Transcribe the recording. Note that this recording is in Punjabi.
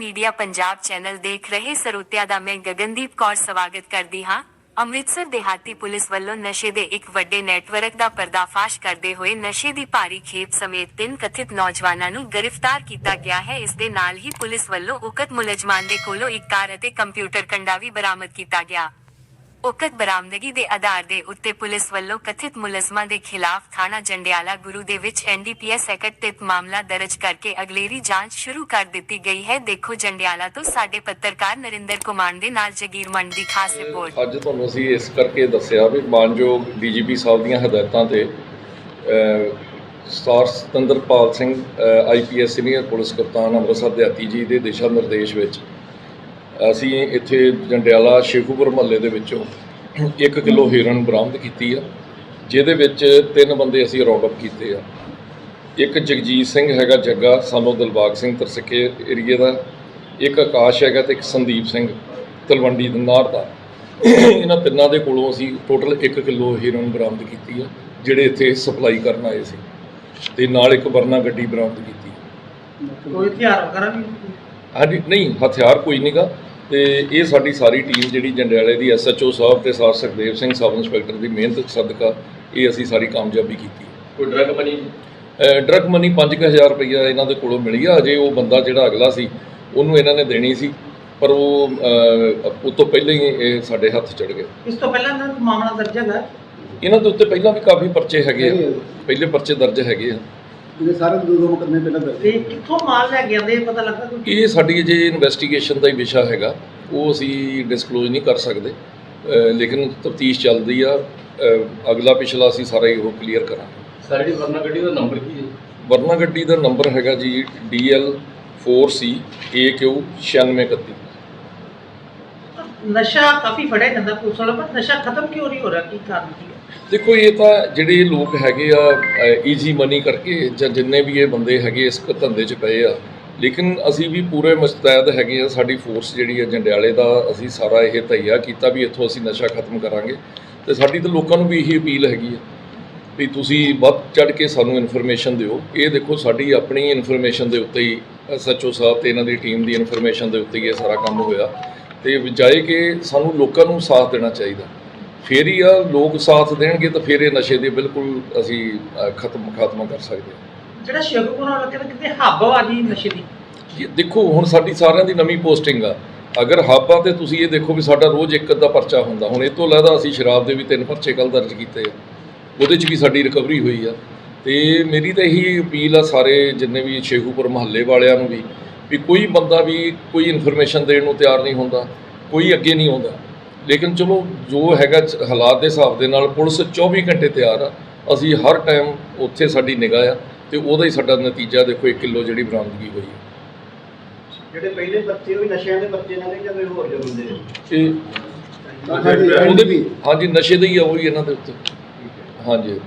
ਮੀਡੀਆ ਪੰਜਾਬ ਚੈਨਲ ਦੇਖ ਰਹੇ ਸਰੋਤਿਆਂ ਦਾ ਮੈਂ ਗਗਨਦੀਪ ਕੌਰ ਸਵਾਗਤ ਕਰਦੀ ਹਾਂ। ਅੰਮ੍ਰਿਤਸਰ ਦੇਹਾਤੀ ਪੁਲਿਸ ਵੱਲੋਂ ਨਸ਼ੇ ਦੇ ਇੱਕ ਵੱਡੇ ਨੈਟਵਰਕ ਦਾ ਪਰਦਾਫਾਸ਼ ਕਰਦੇ ਹੋਏ ਨਸ਼ੇ ਦੀ ਭਾਰੀ ਖੇਪ ਸਮੇਤ ਤਿੰਨ ਕਥਿਤ ਨੌਜਵਾਨਾਂ ਨੂੰ ਗ੍ਰਿਫਤਾਰ ਕੀਤਾ ਗਿਆ ਹੈ। ਇਸ ਦੇ ਨਾਲ ਹੀ ਪੁਲਿਸ ਵੱਲੋਂ ਉਕਤ ਮੁਲਜ਼ਮਾਨ ਦੇ ਕੋਲੋਂ ਇੱਕ ਕਾਰ ਅਤੇ ਕੰਪਿਊਟਰ ਕੰਡਾ ਵੀ ਬਰਾਮਦ ਕੀਤਾ ਗਿਆ। ਉਕਤ ਬਰਾਮਦਗੀ ਦੇ ਆਧਾਰ ਦੇ ਉੱਤੇ ਪੁਲਿਸ ਵੱਲੋਂ ਕਥਿਤ ਮੁਲਜ਼ਮਾਂ ਦੇ ਖਿਲਾਫ ਥਾਣਾ ਜੰਡਿਆਲਾ ਗੁਰੂ ਦੇ ਵਿੱਚ ਐਨਡੀਪੀਐਸ ਐਕਟ ਤਹਿਤ ਮਾਮਲਾ ਦਰਜ ਕਰਕੇ ਅਗਲੇਰੀ ਜਾਂਚ ਸ਼ੁਰੂ ਕਰ ਦਿੱਤੀ ਗਈ ਹੈ। ਦੇਖੋ ਜੰਡਿਆਲਾ ਤੋਂ ਸਾਡੇ ਪੱਤਰਕਾਰ ਨਰਿੰਦਰ ਕੁਮਾਰ ਦੇ ਨਾਲ ਜਗੀਰ ਮੰਡ ਦੀ ਖਾਸ ਰਿਪੋਰਟ। ਅੱਜ ਤੁਹਾਨੂੰ ਅਸੀਂ ਇਸ ਕਰਕੇ ਦੱਸਿਆ ਵੀ ਮਾਨਯੋਗ ਡੀਜੀਪੀ ਸਾਹਿਬ ਦੀਆਂ ਹਦਾਇਤਾਂ ਤੇ star Satinderpal Singh IPS senior police ਕਪਤਾਨ ਅੰਮ੍ਰਿਤਸਰ ਦਿਹਾਤੀ ਜੀ ਦੇ ਦਿਸ਼ਾ ਨਿਰਦੇਸ਼ ਵਿੱਚ ਅਸੀਂ ਇੱਥੇ ਜੰਡਿਆਲਾ ਸ਼ੇਖੂਪੁਰ ਮਹੱਲੇ ਦੇ ਵਿੱਚੋਂ 1 ਕਿਲੋ ਹੀਰਨ ਬਰਾਮਦ ਕੀਤੀ ਆ ਜਿਹਦੇ ਵਿੱਚ ਤਿੰਨ ਬੰਦੇ ਅਸੀਂ ਰੌਂਡ ਅਪ ਕੀਤੇ ਆ। ਇੱਕ ਜਗਜੀਤ ਸਿੰਘ ਹੈਗਾ ਜੱਗਾ ਸਾਨੂੰ ਦਿਲਬਾਗ ਸਿੰਘ ਤਰਸਕੇ ਏਰੀਏ ਦਾ ਇੱਕ ਆਕਾਸ਼ ਹੈਗਾ ਤੇ ਇੱਕ ਸੰਦੀਪ ਸਿੰਘ ਤਲਵੰਡੀ ਦਨਾਰ ਦਾ। ਇਹਨਾਂ ਤਿੰਨਾਂ ਦੇ ਕੋਲੋਂ ਅਸੀਂ ਟੋਟਲ 1 ਕਿਲੋ ਹੀਰੋਇਨ ਬਰਾਮਦ ਕੀਤੀ ਆ ਜਿਹੜੇ ਇੱਥੇ ਸਪਲਾਈ ਕਰਨ ਆਏ ਸੀ। ਤੇ ਨਾਲ ਇੱਕ ਵਰਨਾ ਗੱਡੀ ਬਰਾਮਦ ਕੀਤੀ ਕੋਈ ਹਥਿਆਰ ਵਗੈਰਾ ਵੀ? ਹਾਂਜੀ ਨਹੀਂ ਹਥਿਆਰ ਕੋਈ ਨਹੀਂਗਾ ਤੇ ਇਹ ਸਾਡੀ ਸਾਰੀ ਟੀਮ ਜਿਹੜੀ ਜੰਡਿਆਲੇ ਦੀ ਐਸਐਚਓ ਸਾਹਿਬ ਤੇ sir Sukhdev Singh sub inspector ਦੀ ਮਿਹਨਤ ਸਦਕਾ ਇਹ ਅਸੀਂ ਸਾਰੀ ਕਾਮਯਾਬੀ ਕੀਤੀ। ਕੋਈ ਡਰਗ ਮਨੀ ਡਰਗ ਮਨੀ 5000 ਰੁਪਈਆ ਇਹਨਾਂ ਦੇ ਕੋਲੋਂ ਮਿਲੀ ਆ। ਅਜੇ ਉਹ ਬੰਦਾ ਜਿਹੜਾ ਅਗਲਾ ਸੀ ਉਹਨੂੰ ਇਹਨਾਂ ਨੇ ਦੇਣੀ ਸੀ ਪਰ ਉਹ ਉਹ ਤੋਂ ਪਹਿਲਾਂ ਹੀ ਇਹ ਸਾਡੇ ਹੱਥ ਚੜ ਗਏ। ਇਸ ਤੋਂ ਪਹਿਲਾਂ ਦਾ ਮਾਮਲਾ ਦਰਜ ਹੈਗਾ? ਇਹਨਾਂ ਦੇ ਉੱਤੇ ਪਹਿਲਾਂ ਵੀ ਕਾਫੀ ਪਰਚੇ ਹੈਗੇ ਆ। ਪਹਿਲੇ ਪਰਚੇ ਦਰਜ ਹੈਗੇ ਆ। ਇਹਦੇ ਸਾਰੇ ਦੋ ਦੋ ਮੁਕੱਦਮੇ ਪਹਿਲਾਂ ਦਰਜ ਤੇ ਕਿੱਥੋਂ ਮਾਲ ਲੈ ਕੇ ਆਂਦੇ ਇਹ ਪਤਾ ਲੱਗਾ ਕੋਈ? ਇਹ ਸਾਡੀ ਜੇ ਇਨਵੈਸਟੀਗੇਸ਼ਨ ਦਾ ਹੀ ਵਿਸ਼ਾ ਹੈਗਾ ਉਹ ਅਸੀਂ ਡਿਸਕਲੋਜ਼ ਨਹੀਂ ਕਰ ਸਕਦੇ। ਲੇਕਿਨ ਤਫਤੀਸ਼ ਚੱਲਦੀ ਆ ਅਗਲਾ ਪਿਛਲਾ ਅਸੀਂ ਸਾਰਾ ਹੀ ਉਹ ਕਲੀਅਰ ਕਰਾਂਗੇ। ਸਾਰੀ ਵਰਨਾ ਗੱਡੀ ਦਾ ਨੰਬਰ ਕੀ ਹੈ? ਵਰਨਾ ਗੱਡੀ ਦਾ ਨੰਬਰ ਹੈਗਾ ਜੀ DL 4C AQ 9631 ਨਸ਼ਾ ਕਾਫੀ ਫੜਿਆ ਜਾਂਦਾ ਪੁਲਿਸ ਵਾਲਾ ਪਰ ਨਸ਼ਾ ਖਤਮ ਕਿਉਂ ਨਹੀਂ ਹੋ ਰਿਹਾ? ਕੀ ਕਾਰਨ ਕੀ ਹੈ? ਦੇਖੋ, ਇਹ ਤਾਂ ਜਿਹੜੇ ਲੋਕ ਹੈਗੇ ਆ ਈਜ਼ੀ ਮਨੀ ਕਰਕੇ ਜਾਂ ਜਿੰਨੇ ਵੀ ਇਹ ਬੰਦੇ ਹੈਗੇ ਇਸ ਧੰਦੇ 'ਚ ਪਏ ਆ, ਲੇਕਿਨ ਅਸੀਂ ਵੀ ਪੂਰੇ ਮੁਸਤੈਦ ਹੈਗੇ ਆ, ਸਾਡੀ ਫੋਰਸ ਜਿਹੜੀ ਹੈ ਜੰਡਿਆਲੇ ਦਾ ਅਸੀਂ ਸਾਰਾ ਇਹ ਤਈਆ ਕੀਤਾ ਵੀ ਇੱਥੋਂ ਅਸੀਂ ਨਸ਼ਾ ਖਤਮ ਕਰਾਂਗੇ। ਤੇ ਸਾਡੀ ਤਾਂ ਲੋਕਾਂ ਨੂੰ ਵੀ ਇਹੀ ਅਪੀਲ ਹੈਗੀ ਆ ਵੀ ਤੁਸੀਂ ਵੱਧ ਚੜ ਕੇ ਸਾਨੂੰ ਇਨਫੋਰਮੇਸ਼ਨ ਦਿਓ। ਇਹ ਦੇਖੋ, ਸਾਡੀ ਆਪਣੀ ਇਨਫੋਰਮੇਸ਼ਨ ਦੇ ਉੱਤੇ ਹੀ ਐਸਐਚਓ ਸਾਹਿਬ ਤੇ ਇਹਨਾਂ ਦੀ ਟੀਮ ਦੀ ਇਨਫੋਰਮੇਸ਼ਨ ਦੇ ਉੱਤੇ ਹੀ ਇਹ ਸਾਰਾ ਕੰਮ ਹੋਇਆ। ਤੇ ਬਜਾਏ ਕਿ ਸਾਨੂੰ ਲੋਕਾਂ ਨੂੰ ਸਾਥ ਦੇਣਾ ਚਾਹੀਦਾ। ਫੇਰ ਹੀ ਆ ਲੋਕ ਸਾਥ ਦੇਣਗੇ ਤਾਂ ਫਿਰ ਇਹ ਨਸ਼ੇ ਦੇ ਬਿਲਕੁਲ ਅਸੀਂ ਖਤਮ ਖਾਤਮਾ ਕਰ ਸਕਦੇ ਹਾਂ। ਜਿਹੜਾ ਸ਼ੇਖੂਪੁਰ ਵਾਲਾ ਕਹਿੰਦਾ ਕਿਤੇ ਹੱਬ ਆ ਜੀ ਨਸ਼ੇ ਦੀ। ਦੇਖੋ ਹੁਣ ਸਾਡੀ ਸਾਰਿਆਂ ਦੀ ਨਵੀਂ ਪੋਸਟਿੰਗ ਆ। ਅਗਰ ਹੱਬ ਆ ਤੇ ਤੁਸੀਂ ਇਹ ਦੇਖੋ ਵੀ ਸਾਡਾ ਰੋਜ਼ ਇੱਕ ਅੱਧਾ ਪਰਚਾ ਹੁੰਦਾ। ਹੁਣ ਇਹ ਤੋਂ ਇਲਾਵਾ ਅਸੀਂ ਸ਼ਰਾਬ ਦੇ ਵੀ ਤਿੰਨ ਪਰਚੇ ਕੱਲ ਦਰਜ ਕੀਤੇ ਆ। ਉਹਦੇ 'ਚ ਵੀ ਸਾਡੀ ਰਿਕਵਰੀ ਹੋਈ ਆ। ਤੇ ਮੇਰੀ ਤਾਂ ਇਹੀ ਅਪੀਲ ਆ ਸਾਰੇ ਜਿੰਨੇ ਵੀ ਸ਼ੇਖੂਪੁਰ ਮਹੱਲੇ ਵਾਲਿਆਂ ਨੂੰ ਵੀ ਵੀ ਕੋਈ ਬੰਦਾ ਵੀ ਕੋਈ ਇਨਫੋਰਮੇਸ਼ਨ ਦੇਣ ਨੂੰ ਤਿਆਰ ਨਹੀਂ ਹੁੰਦਾ ਕੋਈ ਅੱਗੇ ਨਹੀਂ ਆਉਂਦਾ। ਲੇਕਿਨ ਚਲੋ ਜੋ ਹੈਗਾ ਹਾਲਾਤ ਦੇ ਹਿਸਾਬ ਦੇ ਨਾਲ ਪੁਲਿਸ 24 ਘੰਟੇ ਤਿਆਰ ਆ। ਅਸੀਂ ਹਰ ਟਾਈਮ ਉੱਥੇ ਸਾਡੀ ਨਿਗਾਹ ਆ ਤੇ ਉਹਦਾ ਹੀ ਸਾਡਾ ਨਤੀਜਾ ਦੇਖੋ 1 ਕਿਲੋ ਜਿਹੜੀ ਬਰਾਮਦਗੀ ਹੋਈ ਹੈ ਜਿਹੜੇ ਪਹਿਲੇ ਬੱਚੇ ਉਹ ਵੀ ਨਸ਼ਿਆਂ ਦੇ ਬੱਚੇ ਨਾਲ ਜਾਂ ਕੋਈ ਹੋਰ ਜੋ ਹੁੰਦੇ ਨੇ ਇਹ ਉਹਦੇ ਵੀ ਹਾਂਜੀ ਨਸ਼ੇ ਦੇ ਹੀ ਆ ਉਹ ਹੀ ਇਹਨਾਂ ਦੇ ਉੱਤੇ। ਹਾਂਜੀ।